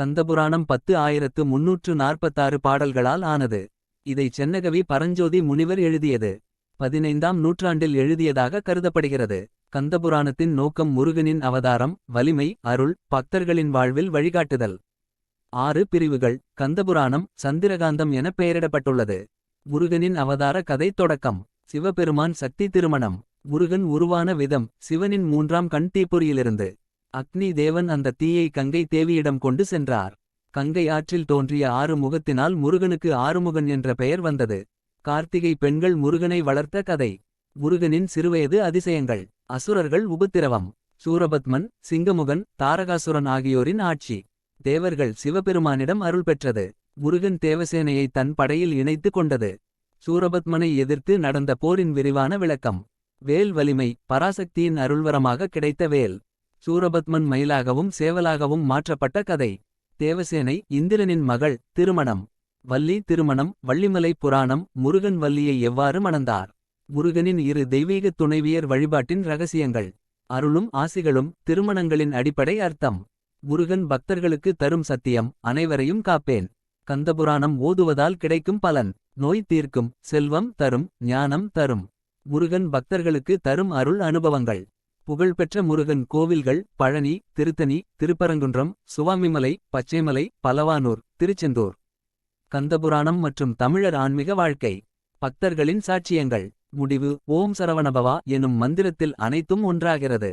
கந்தபுராணம் பத்து ஆயிரத்து முன்னூற்று நாற்பத்தாறு பாடல்களால் ஆனது. இதை சென்னகவி பரஞ்சோதி முனிவர் எழுதியது. பதினைந்தாம் நூற்றாண்டில் எழுதியதாக கருதப்படுகிறது. கந்தபுராணத்தின் நோக்கம் முருகனின் அவதாரம் வலிமை அருள் பக்தர்களின் வாழ்வில் வழிகாட்டுதல். ஆறு பிரிவுகள் கந்தபுராணம் சந்திரகாந்தம் என பெயரிடப்பட்டுள்ளது. முருகனின் அவதார கதை தொடக்கம் சிவபெருமான் சக்தி திருமணம். முருகன் உருவான விதம் சிவனின் மூன்றாம் கண் தீப்பொறியிலிருந்து. அக்னி தேவன் அந்த தீயை கங்கை தேவியிடம் கொண்டு சென்றார். கங்கை ஆற்றில் தோன்றிய ஆறு முகத்தினால் முருகனுக்கு ஆறுமுகன் என்ற பெயர் வந்தது. கார்த்திகை பெண்கள் முருகனை வளர்த்த கதை. முருகனின் சிறுவயது அதிசயங்கள் அசுரர்கள் உபத்திரவம். சூரபத்மன் சிங்கமுகன் தாரகாசுரன் ஆகியோரின் ஆட்சி. தேவர்கள் சிவபெருமானிடம் அருள் பெற்றது. முருகன் தேவசேனையை தன் படையில் இணைத்து கொண்டது. சூரபத்மனை எதிர்த்து நடந்த போரின் விரிவான விளக்கம். வேல் வலிமை பராசக்தியின் அருள்வரமாக கிடைத்த வேல். சூரபத்மன் மயிலாகவும் சேவலாகவும் மாற்றப்பட்ட கதை. தேவசேனை இந்திரனின் மகள் திருமணம். வள்ளி திருமணம் வள்ளிமலை புராணம் முருகன் வள்ளியை எவ்வாறு மணந்தார். முருகனின் இரு தெய்வீகத் துணைவியர் வழிபாட்டின் ரகசியங்கள். அருளும் ஆசிகளும் திருமணங்களின் அடிப்படை அர்த்தம். முருகன் பக்தர்களுக்கு தரும் சத்தியம் அனைவரையும் காப்பேன். கந்தபுராணம் ஓதுவதால் கிடைக்கும் பலன். நோய் தீர்க்கும் செல்வம் தரும் ஞானம் தரும். முருகன் பக்தர்களுக்கு தரும் அருள் அனுபவங்கள். புகழ்பெற்ற முருகன் கோவில்கள் பழனி திருத்தணி திருப்பரங்குன்றம் சுவாமிமலை பச்சைமலை பலவானூர் திருச்செந்தூர். கந்தபுராணம் மற்றும் தமிழர் ஆன்மீக வாழ்க்கை. பக்தர்களின் சாட்சியங்கள் முடிவு ஓம் சரவணபவா எனும் மந்திரத்தில் அனைத்தும் ஒன்றாகிறது.